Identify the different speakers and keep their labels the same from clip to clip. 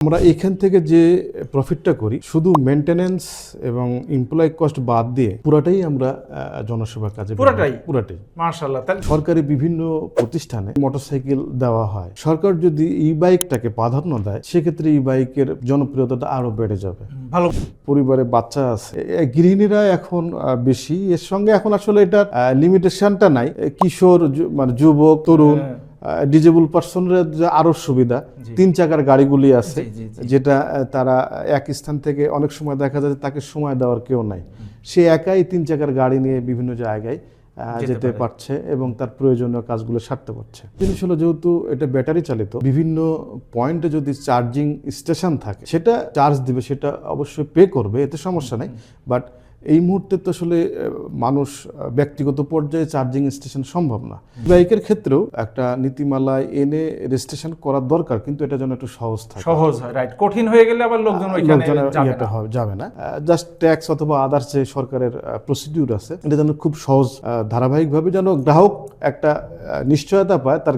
Speaker 1: আমরা এখান থেকে যে প্রফিটটা করি শুধু মেনটেনেন্স এবং এমপ্লয় কস্ট বাদ দিয়ে পুরাটাই আমরা আহ, জনসেবার কাজে
Speaker 2: পুরাটাই?
Speaker 1: পুরাটাই।
Speaker 2: মার্শাল্লাহ তাহলে
Speaker 1: সরকারি বিভিন্ন প্রতিষ্ঠানে মোটরসাইকেল দেওয়া হয়। সরকার যদি ই বাইকটাকে প্রাধান্য দেয় সেক্ষেত্রে ই বাইকের জনপ্রিয়তাটা আরও বেড়ে যাবে।
Speaker 2: ভালো।
Speaker 1: পরিবারে বাচ্চা আছে গৃহিণীরা এখন বেশি। এর সঙ্গে এখন আসলে এটার লিমিটেশনটা নাই। কিশোর মানে যুবক তরুণ
Speaker 2: হ্যাঁ।
Speaker 1: ডিজেবল পার্সনরা যে আরও সুবিধা তিন চাকার গাড়িগুলি আছে। যেটা তারা এক স্থান থেকে অনেক সময় দেখা যায় তাকে সময় দেওয়ার কেউ নাই। সে একাই তিন চাকার গাড়ি নিয়ে বিভিন্ন জায়গায়
Speaker 2: যেতে
Speaker 1: পারছে এবং তার প্রয়োজনীয় কাজগুলো সারতে পারছে। জিনিস হলো যেহেতু এটা ব্যাটারি চালিত বিভিন্ন পয়েন্টে যদি চার্জিং স্টেশন থাকে সেটা চার্জ দিবে সেটা অবশ্যই পে করবে এতে সমস্যা নাই। বাট এই মুহূর্তে তো আসলে মানুষ ব্যক্তিগত পর্যায়ে চার্জিং স্টেশন সম্ভব না। বাইকের ক্ষেত্রেও একটা নীতিমালায় এনে রেজিস্ট্রেশন করার দরকার কিন্তু এটা যেন একটু সহজ থাকে।
Speaker 2: সহজ হয় রাইট কঠিন হয়ে গেলে আবার লোকজন ওইখানে যাবে না।
Speaker 1: জাস্ট ট্যাক্স অথবা আদার্স যে সরকারের প্রসিডিউর আছে এটা যেন খুব সহজ ধারাবাহিকভাবে যেন গ্রাহক একটা নিশ্চয়তা পায় তার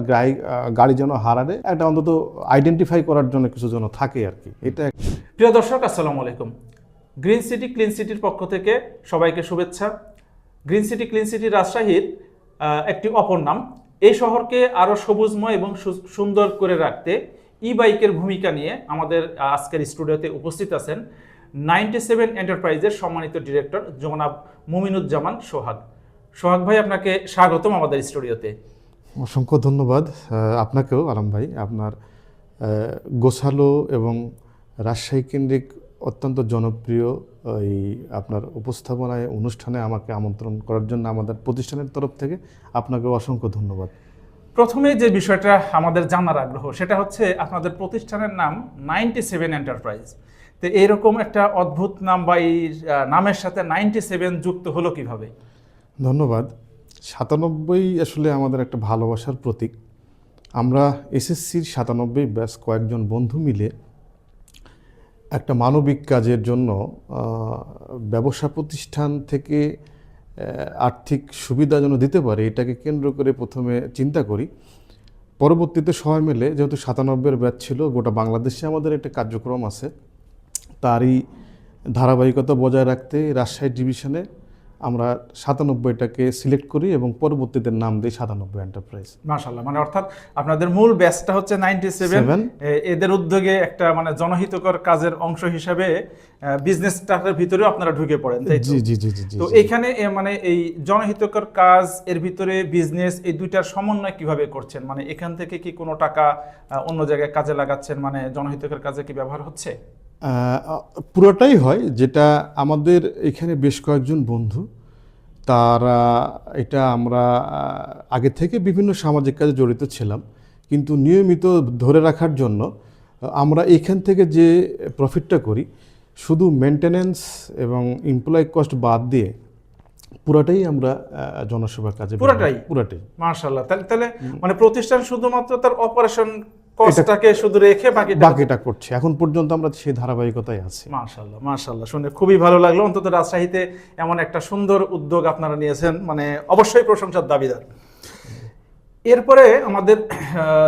Speaker 1: গাড়ি যেন হারালে একটা অন্তত আইডেন্টিফাই করার জন্য কিছু যেন থাকে আর কি। এটা
Speaker 2: প্রিয় দর্শক আসসালামু আলাইকুম। গ্রিন সিটি, ক্লিন সিটির পক্ষ থেকে সবাইকে শুভেচ্ছা। গ্রিন সিটি, ক্লিন সিটি রাজশাহীর একটি অপর নাম। এই শহরকে আরও সবুজময় এবং সুন্দর করে রাখতে ই বাইকের ভূমিকা নিয়ে আমাদের আজকের স্টুডিওতে উপস্থিত আছেন নাইনটি সেভেন এন্টারপ্রাইজের সম্মানিত ডিরেক্টর জনাব মুমিনুজ্জামান সোহাগ। সোহাগ ভাই, আপনাকে স্বাগতম আমাদের স্টুডিওতে।
Speaker 1: অসংখ্য ধন্যবাদ আপনাকেও আলম ভাই। আপনার গোছালো এবং রাজশাহী কেন্দ্রিক অত্যন্ত জনপ্রিয় এই আপনার উপস্থাপনায় অনুষ্ঠানে আমাকে আমন্ত্রণ করার জন্য আমাদের প্রতিষ্ঠানের তরফ থেকে আপনাকে অসংখ্য ধন্যবাদ।
Speaker 2: প্রথমে যে বিষয়টা আমাদের জানার আগ্রহ সেটা হচ্ছে আপনাদের প্রতিষ্ঠানের নাম নাইনটি সেভেন এন্টারপ্রাইজ। তো এইরকম একটা অদ্ভুত নাম বা এই নামের সাথে নাইনটি সেভেন যুক্ত হলো কীভাবে?
Speaker 1: ধন্যবাদ। সাতানব্বই আসলে আমাদের একটা ভালোবাসার প্রতীক। আমরা এসএসসির সাতানব্বই ব্যাস কয়েকজন বন্ধু মিলে একটা মানবিক কাজের জন্য ব্যবসা প্রতিষ্ঠান থেকে আর্থিক সুবিধা যেন দিতে পারে, এটাকে কেন্দ্র করে প্রথমে চিন্তা করি। পরবর্তীতে সবাই মিলে, যেহেতু সাতানব্বইয়ের ব্যাচ ছিল, গোটা বাংলাদেশে আমাদের একটা কার্যক্রম আছে। তারই ধারাবাহিকতা বজায় রাখতে রাজশাহী ডিভিশনে আমরা সাতানব্বইটাকে সিলেক্ট করি এবং পরবর্তীতে নাম দিই সাতানব্বই এন্টারপ্রাইজ
Speaker 2: মাশাল্লাহ মানে অর্থাৎ আপনাদের মূল ব্যাচটা হচ্ছে নাইনটি সেভেন এদের উদ্যোগে একটা মানে জনহিতকর কাজের অংশ হিসাবে বিজনেসটার ভিতরেও আপনারা ঢুকে পড়েন তাই?
Speaker 1: জি জি জি জি
Speaker 2: তো এখানে মানে এই জনহিতকর কাজ এর ভিতরে বিজনেস এই দুইটার সমন্বয় কীভাবে করছেন? মানে এখান থেকে কি কোনো টাকা অন্য জায়গায় কাজে লাগাচ্ছেন? মানে জনহিতকর কাজে কি ব্যবহার হচ্ছে?
Speaker 1: পুরোটাই হয় যেটা আমাদের এখানে বেশ কয়েকজন বন্ধু। তারা এটা আমরা আগে থেকে বিভিন্ন সামাজিক কাজে জড়িত ছিলাম। কিন্তু নিয়মিত ধরে রাখার জন্য আমরা এখান থেকে যে প্রফিটটা করি শুধু মেনটেনেন্স এবং এমপ্লয় কস্ট বাদ দিয়ে পুরাটাই আমরা জনসেবার কাজে
Speaker 2: পুরাটাই?
Speaker 1: পুরাটাই।
Speaker 2: মার্শাল্লাহ তাহলে তাহলে মানে প্রতিষ্ঠান শুধুমাত্র তার অপারেশন কস্টটাকে শুধু রেখে বাকিটা
Speaker 1: বাকিটা করছে। এখন পর্যন্ত আমরা সেই ধারাবাহিকতায় আছি।
Speaker 2: মার্শাল্লাহ মার্শাল্লাহ শুনে খুবই ভালো লাগল। অন্তত রাজশাহীতে এমন একটা সুন্দর উদ্যোগ আপনারা নিয়েছেন মানে অবশ্যই প্রশংসার দাবিদার। এরপরে আমাদের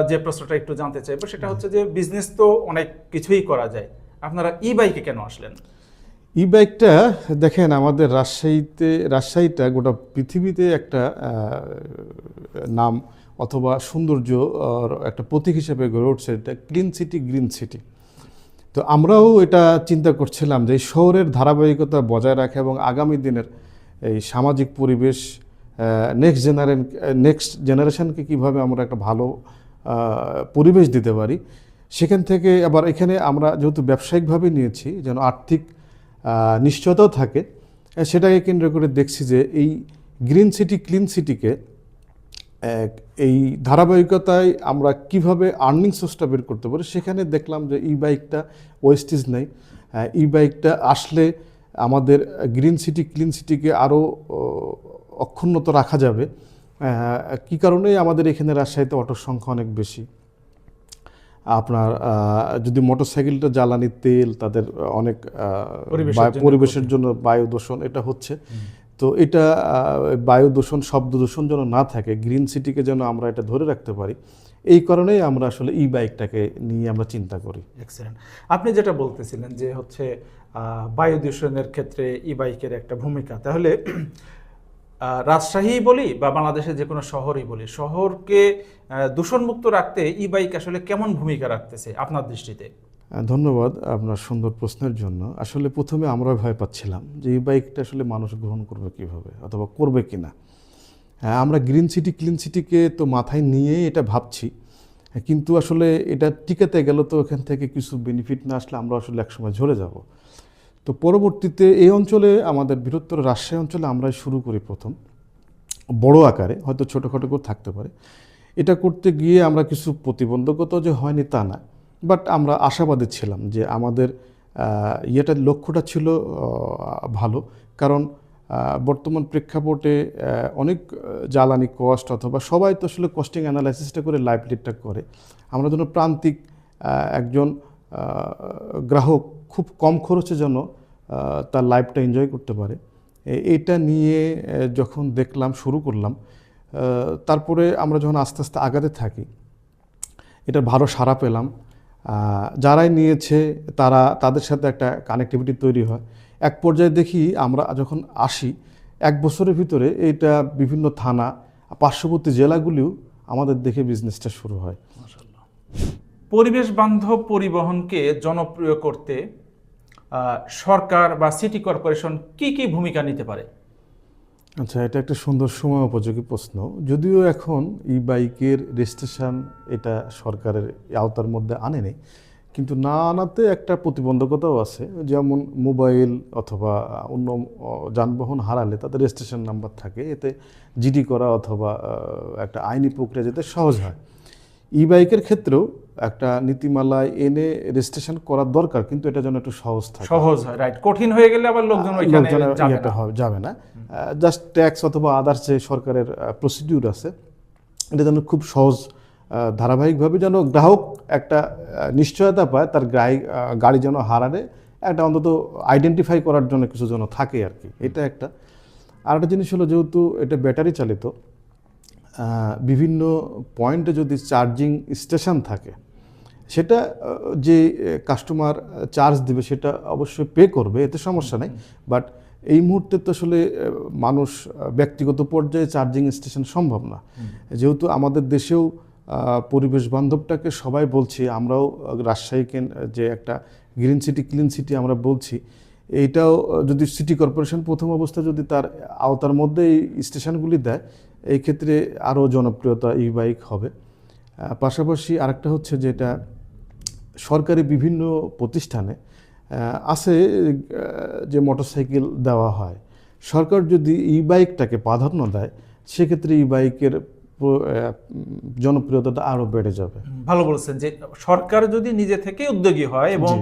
Speaker 2: যে প্রশ্নটা একটু জানতে চাইব সেটা হচ্ছে যে বিজনেস তো অনেক কিছুই করা যায়। আপনারা ই বাইকে কেন আসলেন?
Speaker 1: ই বাইকটা দেখেন আমাদের রাজশাহীতে রাজশাহীটা গোটা পৃথিবীতে একটা নাম অথবা সৌন্দর্য একটা প্রতীক হিসেবে গড়ে উঠছে এটা ক্লিন সিটি গ্রিন সিটি তো আমরাও এটা চিন্তা করছিলাম যে শহরের ধারাবাহিকতা বজায় রাখা এবং আগামী দিনের এই সামাজিক পরিবেশ নেক্সট জেনারেন নেক্সট জেনারেশনকে কীভাবে আমরা একটা ভালো পরিবেশ দিতে পারি, সেখান থেকে আবার এখানে আমরা যেহেতু ব্যবসায়িকভাবে নিয়েছি, যেন আর্থিক নিশ্চয়তাও থাকে, সেটাকে কেন্দ্র করে দেখছি যে এই গ্রিন সিটি ক্লিন সিটিকে এই ধারাবাহিকতায় আমরা কীভাবে আর্নিং সোর্সটা বের করতে পারি সেখানে দেখলাম যে ই বাইকটা ওয়েস্টেজ নেই। ই বাইকটা আসলে আমাদের গ্রিন সিটি ক্লিন সিটিকে আরও অক্ষুণ্ণত রাখা যাবে। কি কারণে আমাদের এখানে রাজশাহীতে অটোর সংখ্যা অনেক বেশি? আপনার যদি মোটরসাইকেলটা জ্বালানি তেল তাদের অনেক
Speaker 2: পরিবেশের জন্য
Speaker 1: বায়ু দূষণ এটা হচ্ছে। তো এটা বায়ু দূষণ, শব্দ দূষণ যেন না থাকে, গ্রিন সিটিকে যেন আমরা এটা ধরে রাখতে পারি, এই কারণেই আমরা আসলে ই বাইকটাকে নিয়ে আমরা চিন্তা করি।
Speaker 2: এক্সেলেন্ট আপনি যেটা বলতেছিলেন যে হচ্ছে বায়ু দূষণের ক্ষেত্রে ই বাইকের একটা ভূমিকা, তাহলে রাজশাহী বলি বা বাংলাদেশের যে কোনো শহরই বলি, শহরকে দূষণমুক্ত রাখতে ই বাইক আসলে কেমন ভূমিকা রাখতেছে আপনার দৃষ্টিতে?
Speaker 1: ধন্যবাদ আপনার সুন্দর প্রশ্নের জন্য। আসলে প্রথমে আমরা ভয় পাচ্ছিলাম যে এই বাইকটা আসলে মানুষ গ্রহণ করবে কীভাবে অথবা করবে কিনা। হ্যাঁ আমরা গ্রিন সিটি ক্লিন সিটিকে তো মাথায় নিয়ে এটা ভাবছি। কিন্তু আসলে এটা টিকাতে গেল তো এখান থেকে কিছু বেনিফিট না আসলে আমরা আসলে একসময় ঝরে যাব। তো পরবর্তীতে এই অঞ্চলে আমাদের বৃহত্তর রাজশাহী অঞ্চলে আমরাই শুরু করি প্রথম। বড় আকারে, হয়তো ছোটোখাটো করে থাকতে পারে। এটা করতে গিয়ে আমরা কিছু প্রতিবন্ধকতা যে হয়নি তা না। বাট আমরা আশাবাদী ছিলাম যে আমাদের ইয়েটার লক্ষ্যটা ছিল ভালো। কারণ বর্তমান প্রেক্ষাপটে অনেক জ্বালানি কস্ট অথবা সবাই তো আসলে কস্টিং অ্যানালাইসিসটা করে লাইফ লিডটা করে। আমরা যেন প্রান্তিক একজন গ্রাহক খুব কম খরচে যেন তার লাইফটা এনজয় করতে পারে। এটা নিয়ে যখন দেখলাম, শুরু করলাম তারপরে আমরা যখন আস্তে আস্তে আগাতে থাকি এটা ভালো সাড়া পেলাম। যারাই নিয়েছে, তারা তাদের সাথে একটা কানেক্টিভিটি তৈরি হয়। এক পর্যায়ে দেখি আমরা যখন আসি, এক বছরের ভিতরে এইটা বিভিন্ন থানা, পার্শ্ববর্তী জেলাগুলিও আমাদের দেখে বিজনেসটা শুরু হয়।
Speaker 2: পরিবেশ বান্ধব পরিবহনকে জনপ্রিয় করতে সরকার বা সিটি কর্পোরেশন কি কি ভূমিকা নিতে পারে?
Speaker 1: আচ্ছা এটা একটা সুন্দর সময় উপযোগী প্রশ্ন। যদিও এখন ই বাইকের রেজিস্ট্রেশন এটা সরকারের আওতার মধ্যে আনেনি, কিন্তু না আনাতে একটা প্রতিবন্ধকতাও আছে। যেমন মোবাইল অথবা অন্য যানবাহন হারালে তাদের রেজিস্ট্রেশন নাম্বার থাকে। এতে জিডি করা অথবা একটা আইনি প্রক্রিয়া যেতে সহজ হয়। ই বাইকের ক্ষেত্রেও একটা নীতিমালায় এনে রেজিস্ট্রেশন করার দরকার কিন্তু এটা যেন একটু সহজ থাকে।
Speaker 2: সহজ হয় রাইট কঠিন হয়ে গেলে আবার লোকজন ওইখানে যাবে না।
Speaker 1: জাস্ট ট্যাক্স অথবা আদার্স যে সরকারের প্রসিডিউর আছে এটা যেন খুব সহজ ধারাবাহিকভাবে যেন গ্রাহক একটা নিশ্চয়তা পায় তার গাড়ি গাড়ি যেন হারালে একটা অন্তত আইডেন্টিফাই করার জন্য কিছু যেন থাকে আর কি। এটা একটা। আর একটা জিনিস হলো যেহেতু এটা ব্যাটারি চালিত বিভিন্ন পয়েন্টে যদি চার্জিং স্টেশন থাকে সেটা যে কাস্টমার চার্জ দিবে সেটা অবশ্যই পে করবে এতে সমস্যা নেই। বাট এই মুহূর্তে তো আসলে মানুষ ব্যক্তিগত পর্যায়ে চার্জিং স্টেশন সম্ভব না। যেহেতু আমাদের দেশেও পরিবেশ বান্ধবটাকে সবাই বলছি আমরাও রাজশাহীকে যে একটা গ্রিন সিটি ক্লিন সিটি আমরা বলছি এইটাও যদি সিটি কর্পোরেশন প্রথম অবস্থা যদি তার আওতার মধ্যে এই স্টেশনগুলি দেয় এই ক্ষেত্রে আরও জনপ্রিয়তা ই বাইক হবে। পাশাপাশি আরেকটা হচ্ছে যেটা সরকারি বিভিন্ন প্রতিষ্ঠানে আছে যে মোটরসাইকেল দেওয়া হয়। সরকার যদি ই বাইকটাকে প্রাধান্য দেয়, সেক্ষেত্রে ই বাইকের জনপ্রিয়তাটা আরও বেড়ে যাবে
Speaker 2: ভালো বলেছেন যে সরকার যদি নিজে থেকে উদ্যোগী হয় এবং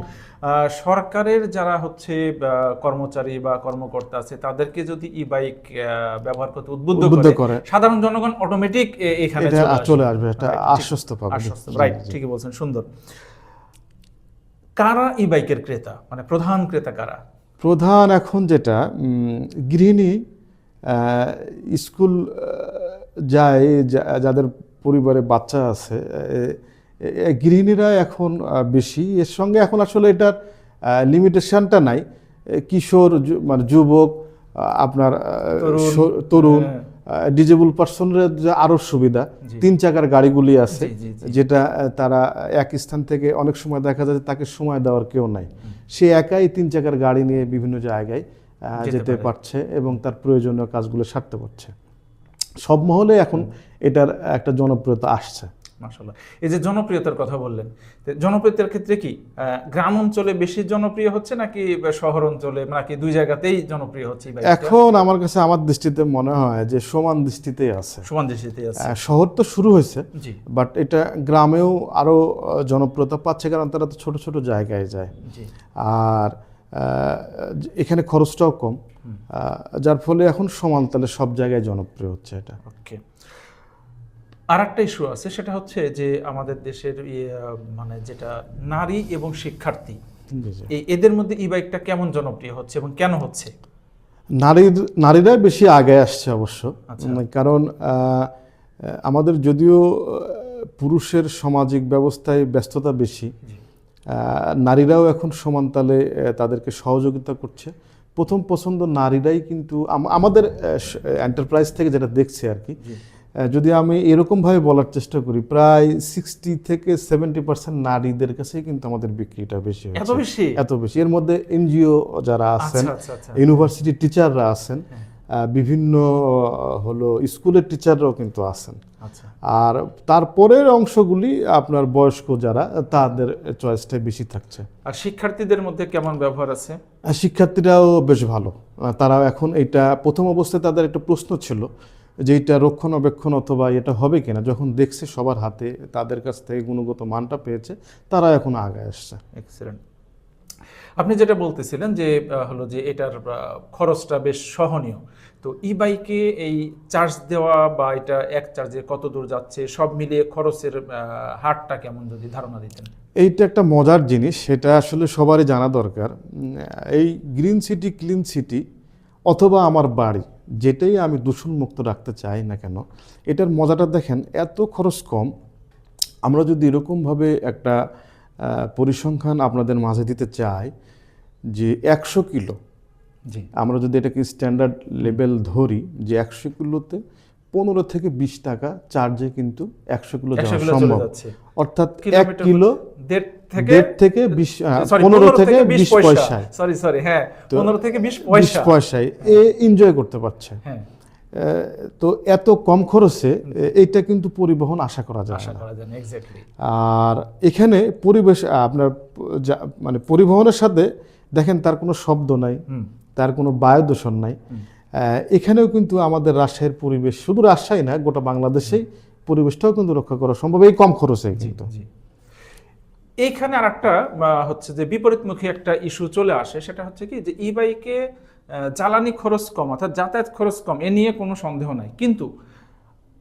Speaker 2: সরকারের যারা হচ্ছে কর্মচারী বা কর্মকর্তা আছে তাদেরকে যদি ই বাইক ব্যবহার করতে উদ্বুদ্ধ করে। সাধারণ জনগণ অটোমেটিক এখানে চলে আসবে। Right, ঠিক।
Speaker 1: আশ্বস্ত পাবে
Speaker 2: রাইট ঠিকই বলছেন সুন্দর কারা ই বাইকের ক্রেতা মানে প্রধান ক্রেতা কারা
Speaker 1: প্রধান এখন যেটা উম, গৃহিণী আহ, স্কুল যায় যাদের পরিবারে বাচ্চা আছে গৃহিণীরা এখন বেশি। এর সঙ্গে এখন আসলে এটার লিমিটেশনটা নাই। কিশোর মানে যুবক আপনার
Speaker 2: তরুণ, হ্যাঁ।
Speaker 1: ডিজেবল পার্সনের যে আরও সুবিধা তিন চাকার গাড়িগুলি আছে। যেটা তারা এক স্থান থেকে অনেক সময় দেখা যায় তাকে সময় দেওয়ার কেউ নাই। সে একাই তিন চাকার গাড়ি নিয়ে বিভিন্ন জায়গায়
Speaker 2: যেতে
Speaker 1: যেতে পারছে এবং তার প্রয়োজনীয় কাজগুলো সারতে পারছে। সব মহলে এখন এটার একটা জনপ্রিয়তা আসছে।
Speaker 2: মাশাল্লাহ এই যে জনপ্রিয়তার কথা বললেন জনপ্রিয়তার ক্ষেত্রে কি গ্রাম অঞ্চলে বেশি জনপ্রিয় হচ্ছে নাকি শহর অঞ্চলে নাকি দুই জায়গাতেই জনপ্রিয় হচ্ছে
Speaker 1: এখন আমার কাছে আমার দৃষ্টিতে মনে হয় যে সমান দৃষ্টিতেই আছে।
Speaker 2: সমান দৃষ্টিতেই আছে।
Speaker 1: শহর তো শুরু হয়েছে বাট এটা গ্রামেও আরও জনপ্রিয়তা পাচ্ছে কারণ তারা তো ছোট ছোট জায়গায় যায়। আর এখানে খরচটাও কম। যার ফলে এখন সমান তালে সব জায়গায় জনপ্রিয় হচ্ছে এটা।
Speaker 2: ওকে আর একটা ইস্যু আছে সেটা হচ্ছে যে আমাদের দেশের ইয়ে, মানে যেটা নারী এবং শিক্ষার্থী এদের মধ্যে ই বাইকটা কেমন জনপ্রিয় হচ্ছে এবং কেন হচ্ছে?
Speaker 1: নারীর নারীরাই বেশি আগে আসছে অবশ্য।
Speaker 2: আচ্ছা।
Speaker 1: কারণ আহ, আমাদের যদিও পুরুষের সামাজিক ব্যবস্থায় ব্যস্ততা বেশি আহ, নারীরাও এখন সমান তালে তাদেরকে সহযোগিতা করছে। প্রথম পছন্দ নারীরাই কিন্তু আমাদের এন্টারপ্রাইজ থেকে যেটা দেখছে আর কি যদি আমি এরকমভাবে বলার চেষ্টা করি প্রায় সিক্সটি থেকে সেভেন্টি পার্সেন্ট নারীদের কাছেই কিন্তু আমাদের বিক্রিটা বেশি
Speaker 2: এত বেশি?
Speaker 1: এত বেশি। এর মধ্যে এনজিও যারা আছেন
Speaker 2: আচ্ছা আচ্ছা আচ্ছা।
Speaker 1: টিচাররা আছেন আহ, বিভিন্ন হলো স্কুলের টিচাররাও কিন্তু আছেন।
Speaker 2: আচ্ছা।
Speaker 1: আর তারপরের অংশগুলি আপনার বয়স্ক যারা তাদের চয়েসটাই বেশি থাকছে।
Speaker 2: আর শিক্ষার্থীদের মধ্যে কেমন ব্যবহার আছে?
Speaker 1: শিক্ষার্থীরাও বেশ ভালো। তারাও এখন এটা প্রথম অবস্থায় তাদের একটা প্রশ্ন ছিল যে এটা রক্ষণাবেক্ষণ অথবা এটা হবে কিনা। যখন দেখছে সবার হাতে তাদের কাছ থেকে গুণগত মানটা পেয়েছে তারা এখন আগে আসছে।
Speaker 2: এক্সেলেন্ট আপনি যেটা বলতেছিলেন যে হলো যে এটার খরচটা বেশ সহনীয়। তো ই বাইকে এই চার্জ দেওয়া বা এটা এক চার্জে কত দূর যাচ্ছে, সব মিলিয়ে খরচের হারটা কেমন যদি ধারণা দিতেন?
Speaker 1: এইটা একটা মজার জিনিস, সেটা আসলে সবারই জানা দরকার। এই গ্রিন সিটি ক্লিন সিটি অথবা আমার বাড়ি, যেটাই আমি দূষণমুক্ত রাখতে চাই না কেন, এটার মজাটা দেখেন, এত খরচ কম। আমরা যদি এরকমভাবে একটা পরিসংখ্যান আপনাদের মাঝে দিতে চাই যে একশো কিলো।
Speaker 2: জি।
Speaker 1: আমরা যদি এটাকে স্ট্যান্ডার্ড লেভেল ধরি যে একশো কিলোতে পনেরো থেকে বিশ টাকা চার্জে কিন্তু একশো কিলো যাওয়া সম্ভব। অর্থাৎ এক কিলো
Speaker 2: দেড় থেকে
Speaker 1: বিশ পনেরো থেকে বিশ পয়সায়।
Speaker 2: সরি সরি হ্যাঁ পনেরো থেকে বিশ
Speaker 1: বিশ
Speaker 2: পয়সা।
Speaker 1: পয়সায় এ এনজয় করতে পারছে।
Speaker 2: হ্যাঁ।
Speaker 1: তো এত কম খরচে এ- এইটা কিন্তু পরিবহন আশা করা যায়
Speaker 2: আশা করা যায় এক্স্যাক্টলি
Speaker 1: আর এখানে পরিবেশ আপনার মানে পরিবহনের সাথে দেখেন তার কোনো শব্দ নাই তার কোনো বায়ু দূষণ নাই এখানেও কিন্তু আমাদের রাজশাহীর পরিবেশ শুধু রাজশাহী না গোটা বাংলাদেশেই পরিবেশটাও কিন্তু রক্ষা করা সম্ভব এই কম খরচে কিন্তু।
Speaker 2: এইখানে আর একটা হচ্ছে যে বিপরীতমুখী একটা ইস্যু চলে আসে সেটা হচ্ছে কি? যে ই বাইকে জ্বালানি খরচ কম অর্থাৎ যাতায়াত খরচ কম এ নিয়ে কোনো সন্দেহ নাই। কিন্তু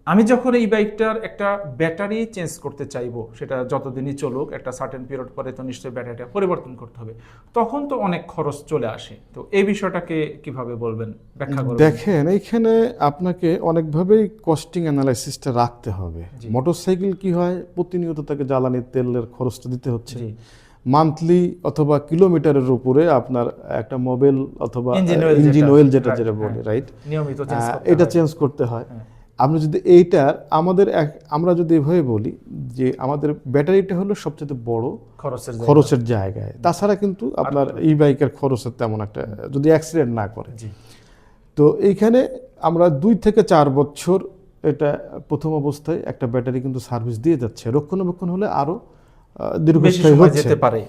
Speaker 2: আমি যখন এই বাইকটার একটা ব্যাটারি চেঞ্জ করতে চাইব সেটা যতদিনই চলুক একটা সার্টেন পিরিয়ড পরে তো নিশ্চয়ই ব্যাটারিটা পরিবর্তন করতে হবে তখন তো অনেক খরচ চলে আসে। তো এই বিষয়টাকে কীভাবে বলবেন? ব্যাখ্যা করবেন।
Speaker 1: দেখেন এইখানে আপনাকে অনেকভাবেই কস্টিং অ্যানালাইসিসটা রাখতে হবে। মোটরসাইকেল কি হয়? প্রতিনিয়ত তাকে জ্বালানি তেলের খরচটা দিতে হচ্ছে। মান্থলি অথবা কিলোমিটারের উপরে আপনার একটা মোবাইল অথবা ইঞ্জিন অয়েল যেটা যেটা
Speaker 2: হ্যাঁ।
Speaker 1: বলে রাইট
Speaker 2: নিয়মিত চেঞ্জ
Speaker 1: এটা চেঞ্জ করতে হয়।
Speaker 2: হ্যাঁ।
Speaker 1: আপনি যদি এইটার আমাদের এক- আমরা যদি এভাবে বলি যে আমাদের ব্যাটারিটা হলো সবচেয়ে বড়
Speaker 2: খরচের
Speaker 1: খরচের জায়গায়। তাছাড়া কিন্তু আপনার ই বাইকের খরচের তেমন একটা যদি অ্যাক্সিডেন্ট না করে। তো এইখানে আমরা দুই থেকে চার বছর এটা প্রথম অবস্থায় একটা ব্যাটারি কিন্তু সার্ভিস দিয়ে যাচ্ছে। রক্ষণাবেক্ষণ হলে আরও দীর্ঘস্থায়ী হচ্ছে।
Speaker 2: যেতে পারে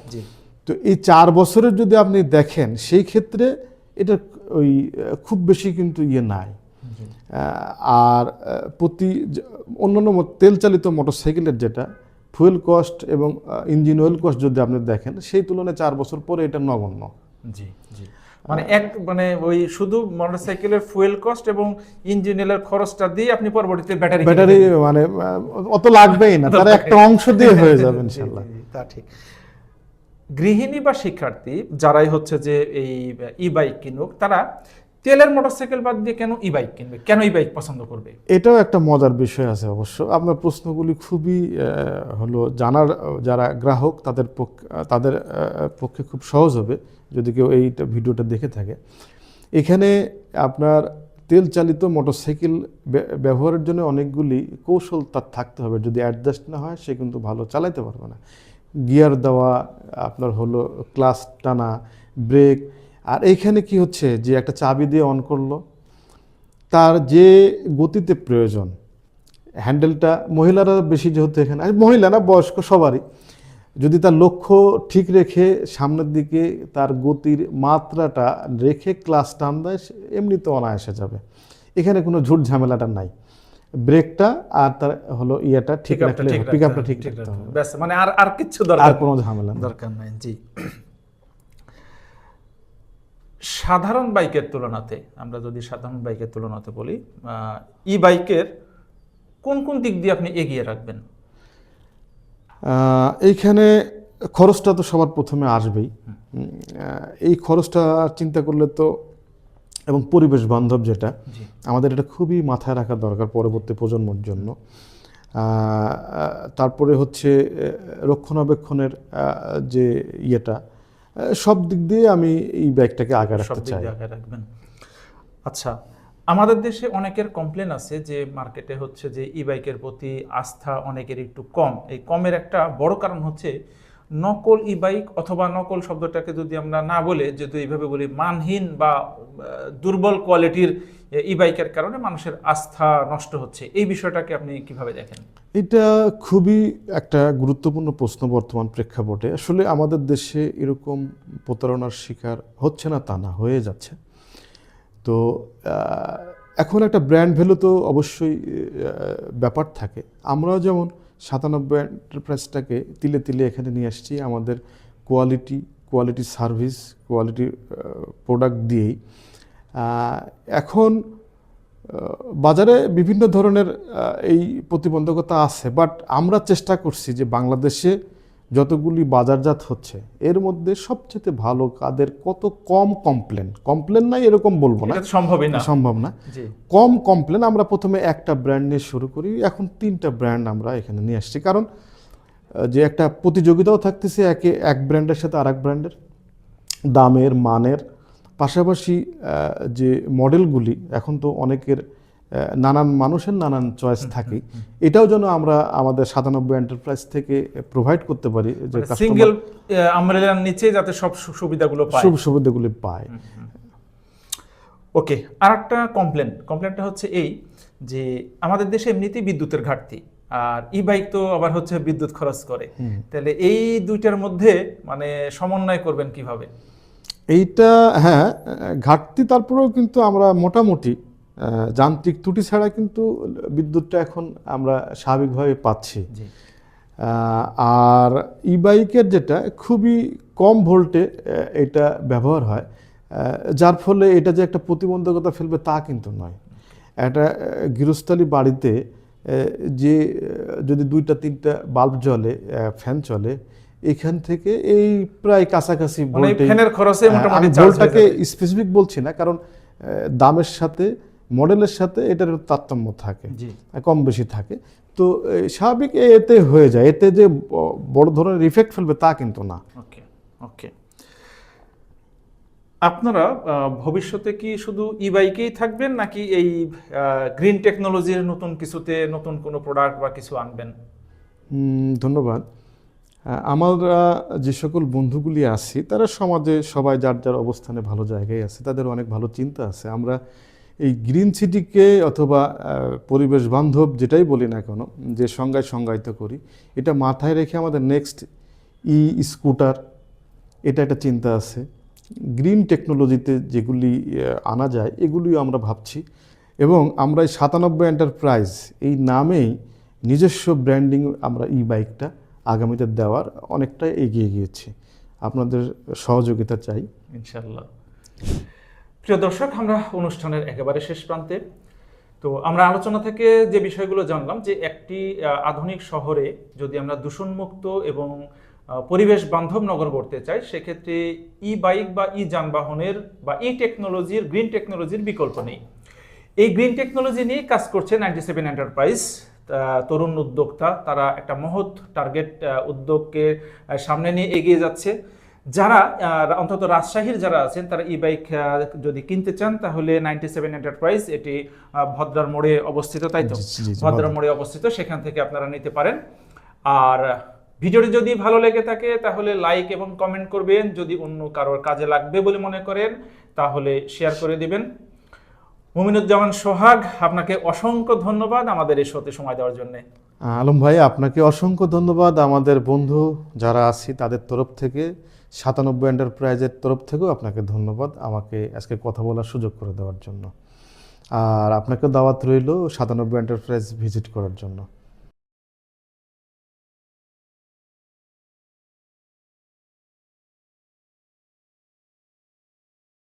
Speaker 1: তো এই চার বছরের যদি আপনি দেখেন সেই ক্ষেত্রে এটা ওই খুব বেশি কিন্তু ইয়ে নাই। আর প্রতি অন্যান্য তেলচালিত তেল চালিত মোটরসাইকেলের যেটা ফুয়েল কস্ট এবং ইঞ্জিন অয়েল কস্ট যদি আপনি দেখেন সেই তুলনায় চার বছর পরে এটা নগণ্য।
Speaker 2: জি জি। মানে এক মানে ওই শুধু মোটরসাইকেলের ফুয়েল কস্ট এবং ইঞ্জিনের খরচটা দিয়ে আপনি পরবর্তীতে ব্যাটারি
Speaker 1: ব্যাটারি মানে অত লাগবেই না তার একটা অংশ দিয়ে হয়ে যাবে ইনশাআল্লাহ।
Speaker 2: তা ঠিক। গৃহিণী বা শিক্ষার্থী যারাই হচ্ছে যে এই ই বাইক কিনুক তারা তেলের মোটরসাইকেল বাদ দিয়ে কেন ই বাইক কিনবে? কেন ই বাইক পছন্দ করবে?
Speaker 1: এটাও একটা মজার বিষয় আছে অবশ্য। আপনার প্রশ্নগুলি খুবই হলো জানার যারা গ্রাহক, তাদের পক্ষে তাদের পক্ষে খুব সহজ হবে, যদি কেউ এইটা ভিডিওটা দেখে থাকে। এখানে আপনার তেল চালিত মোটরসাইকেল ব্য- ব্যবহারের জন্য অনেকগুলি কৌশল তার থাকতে হবে। যদি অ্যাডজাস্ট না হয়, সে কিন্তু ভালো চালাইতে পারবে না। গিয়ার দেওয়া, আপনার হলো ক্লাস টানা, ব্রেক আর এইখানে কি হচ্ছে যে একটা চাবি দিয়ে অন করল তার যে গতিতে প্রয়োজন হ্যান্ডেলটা মহিলারা বেশি যেহেতু এখানে আর মহিলা না বয়স্ক সবারই যদি তার লক্ষ্য ঠিক রেখে সামনের দিকে তার গতির মাত্রাটা রেখে ক্লাস টান দেয় সে এমনিতে অনায়াসে যাবে। এখানে কোনো ঝুট ঝামেলাটা নাই। ব্রেকটা আর তার হলো ইয়েটা ঠিক রাখলে পিক আপটা ঠিক রাখতে হবে।
Speaker 2: ব্যাস মানে আর আর কিছু
Speaker 1: আর কোনো ঝামেলা
Speaker 2: দরকার নাই জি। সাধারণ বাইকের তুলনাতে আমরা যদি সাধারণ বাইকের তুলনাতে বলি ই বাইকের কোন কোন দিক দিয়ে আপনি এগিয়ে রাখবেন?
Speaker 1: এইখানে খরচটা তো সবার প্রথমে আসবেই। এই খরচটা চিন্তা করলে তো এবং পরিবেশ বান্ধব যেটা আমাদের এটা খুবই মাথায় রাখা দরকার পরবর্তী প্রজন্মর জন্য। তারপরে হচ্ছে রক্ষণাবেক্ষণের যে ইয়েটা সব দিক দিয়ে আমি এই ব্যাগটাকে আগে রাখতে চাই।
Speaker 2: দিয়ে আগে রাখবেন। আচ্ছা আমাদের দেশে অনেকের কমপ্লেন আছে যে মার্কেটে হচ্ছে যে ই বাইকের প্রতি আস্থা অনেকের একটু কম। এই কমের একটা বড় কারণ হচ্ছে নকল ই বাইক অথবা নকল শব্দটাকে যদি আমরা না বলে যদি এইভাবে বলি মানহীন বা দুর্বল কোয়ালিটির ই বাইকের কারণে মানুষের আস্থা নষ্ট হচ্ছে। এই বিষয়টাকে আপনি কীভাবে দেখেন?
Speaker 1: এটা খুবই একটা গুরুত্বপূর্ণ প্রশ্ন বর্তমান প্রেক্ষাপটে। আসলে আমাদের দেশে এরকম প্রতারণার শিকার হচ্ছে না, তা না, হয়ে যাচ্ছে। তো এখন একটা ব্র্যান্ড ভ্যালু তো অবশ্যই ব্যাপার থাকে। আমরাও যেমন সাতানব্বই এন্টারপ্রাইজটাকে তিলে তিলে এখানে নিয়ে আসছি আমাদের quality quality service quality product দিয়েই। এখন বাজারে বিভিন্ন ধরনের এই প্রতিবন্ধকতা আছে বাট আমরা চেষ্টা করছি যে বাংলাদেশে যতগুলি বাজারজাত হচ্ছে এর মধ্যে সবচেয়ে ভালো কাদের কত কম কমপ্লেন কমপ্লেন নাই এরকম বলব না।
Speaker 2: সম্ভবই না।
Speaker 1: সম্ভব না। কম কমপ্লেন আমরা প্রথমে একটা ব্র্যান্ড নিয়ে শুরু করি এখন তিনটা ব্র্যান্ড আমরা এখানে নিয়ে আসছি। কারণ যে একটা প্রতিযোগিতাও থাকতেছে একে এক ব্র্যান্ডের সাথে আরেক ব্র্যান্ডের দামের মানের পাশাপাশি যে মডেলগুলি এখন তো অনেকের নানান মানুষের নানান চয়েস থাকে এটাও যেন আমরা আমাদের সাতানব্বই এন্টারপ্রাইজ থেকে প্রোভাইড করতে পারি যে
Speaker 2: সিঙ্গেল আমরেলার নিচে যাতে সব সুবিধাগুলো পায়।
Speaker 1: সুযোগ সুবিধাগুলি পায়।
Speaker 2: ওকে আর একটা কমপ্লেন কমপ্লেনটা হচ্ছে এই যে আমাদের দেশে এমনিতেই বিদ্যুতের ঘাটতি আর ই বাইক তো আবার হচ্ছে বিদ্যুৎ খরচ করে। তাহলে এই দুইটার মধ্যে মানে সমন্বয় করবেন কীভাবে?
Speaker 1: এইটা হ্যাঁ ঘাটতি তারপরেও কিন্তু আমরা মোটামুটি যান্ত্রিক ত্রুটি ছাড়া কিন্তু বিদ্যুৎটা এখন আমরা স্বাভাবিকভাবে পাচ্ছি। আর ই বাইকের যেটা খুবই কম ভোল্টে এটা ব্যবহার হয়। যার ফলে এটা যে একটা প্রতিবন্ধকতা ফেলবে তা কিন্তু নয়। একটা গৃহস্থলী বাড়িতে যে যদি দুইটা তিনটা বাল্ব জ্বলে ফ্যান চলে এখান থেকে এই প্রায় কাছাকাছি ভোল্টেজ
Speaker 2: ফ্যানের খরচে মোটামুটি
Speaker 1: ভোল্টটাকে স্পেসিফিক বলছি না কারণ দামের সাথে মডেলের সাথে এটার তারতম্য থাকে কম বেশি থাকে। তো স্বাভাবিক এতে হয়ে যায়। এতে যে বড় ধরনের ইফেক্ট ফেলবে তা কিন্তু না।
Speaker 2: ওকে ওকে। আপনারা ভবিষ্যতে কি শুধু ই বাইকেই থাকবেন নাকি এই গ্রিন টেকনোলজির নতুন কিছুতে নতুন কোনো প্রোডাক্ট বা কিছু আনবেন?
Speaker 1: ধন্যবাদ। আমরা যে সকল বন্ধুগুলি আছি তারা সমাজে সবাই যার যার অবস্থানে ভালো জায়গায় আছে তাদের অনেক ভালো চিন্তা আছে। আমরা এই গ্রিন সিটিকে অথবা পরিবেশ বান্ধব যেটাই বলি না কেন, যে সংজ্ঞায় সংজ্ঞায়িত করি, এটা মাথায় রেখে আমাদের নেক্সট ই স্কুটার, এটা একটা চিন্তা আছে। গ্রিন টেকনোলজিতে যেগুলি আনা যায়, এগুলিও আমরা ভাবছি। এবং আমরা এই সাতানব্বই এন্টারপ্রাইজ, এই নামেই নিজস্ব ব্র্যান্ডিং আমরা ই বাইকটা আগামীতে দেওয়ার অনেকটা এগিয়ে গিয়েছি। আপনাদের সহযোগিতা চাই।
Speaker 2: ইনশাল্লাহ। প্রিয় দর্শক, আমরা অনুষ্ঠানের একেবারে শেষ প্রান্তে। তো আমরা আলোচনা থেকে যে বিষয়গুলো জানলাম যে একটি আধুনিক শহরে যদি আমরা দূষণমুক্ত এবং পরিবেশ বান্ধব নগর গড়তে চাই, সেক্ষেত্রে ই বাইক বা ই যানবাহনের বা ই টেকনোলজির গ্রিন টেকনোলজির বিকল্প নেই। এই গ্রিন টেকনোলজি নিয়ে কাজ করছে নাইনটি সেভেন এন্টারপ্রাইজ। তরুণ উদ্যোক্তা, তারা একটা মহৎ টার্গেট উদ্যোগকে সামনে নিয়ে এগিয়ে যাচ্ছে। যারা অন্তত রাজশাহীর যারা আছেন তারা ই বাইক যদি কিনতে চান তাহলে নাইনটি সেভেন এন্টারপ্রাইজ এটি ভদ্রার মোড়ে অবস্থিত তাই তো? ভদ্রার মোড়ে অবস্থিত সেখান থেকে আপনারা নিতে পারেন। আর ভিডিওটি যদি ভালো লেগে থাকে তাহলে লাইক এবং কমেন্ট করবেন। যদি অন্য কারোর কাজে লাগবে বলে মনে করেন তাহলে শেয়ার করে দিবেন। মুমিনুজ্জামান সোহাগ আপনাকে অসংখ্য ধন্যবাদ আমাদের এই শোতে সময় দেওয়ার জন্য।
Speaker 1: আলম ভাই আপনাকে অসংখ্য ধন্যবাদ। আমাদের বন্ধু যারা আছি তাদের তরফ থেকে সাতানব্বই এন্টারপ্রাইজের তরফ থেকেও আপনাকে ধন্যবাদ আমাকে আজকে কথা বলার সুযোগ করে দেওয়ার জন্য। আর আপনাকেও দাওয়াত রইল সাতানব্বই এন্টারপ্রাইজ ভিজিট করার জন্য।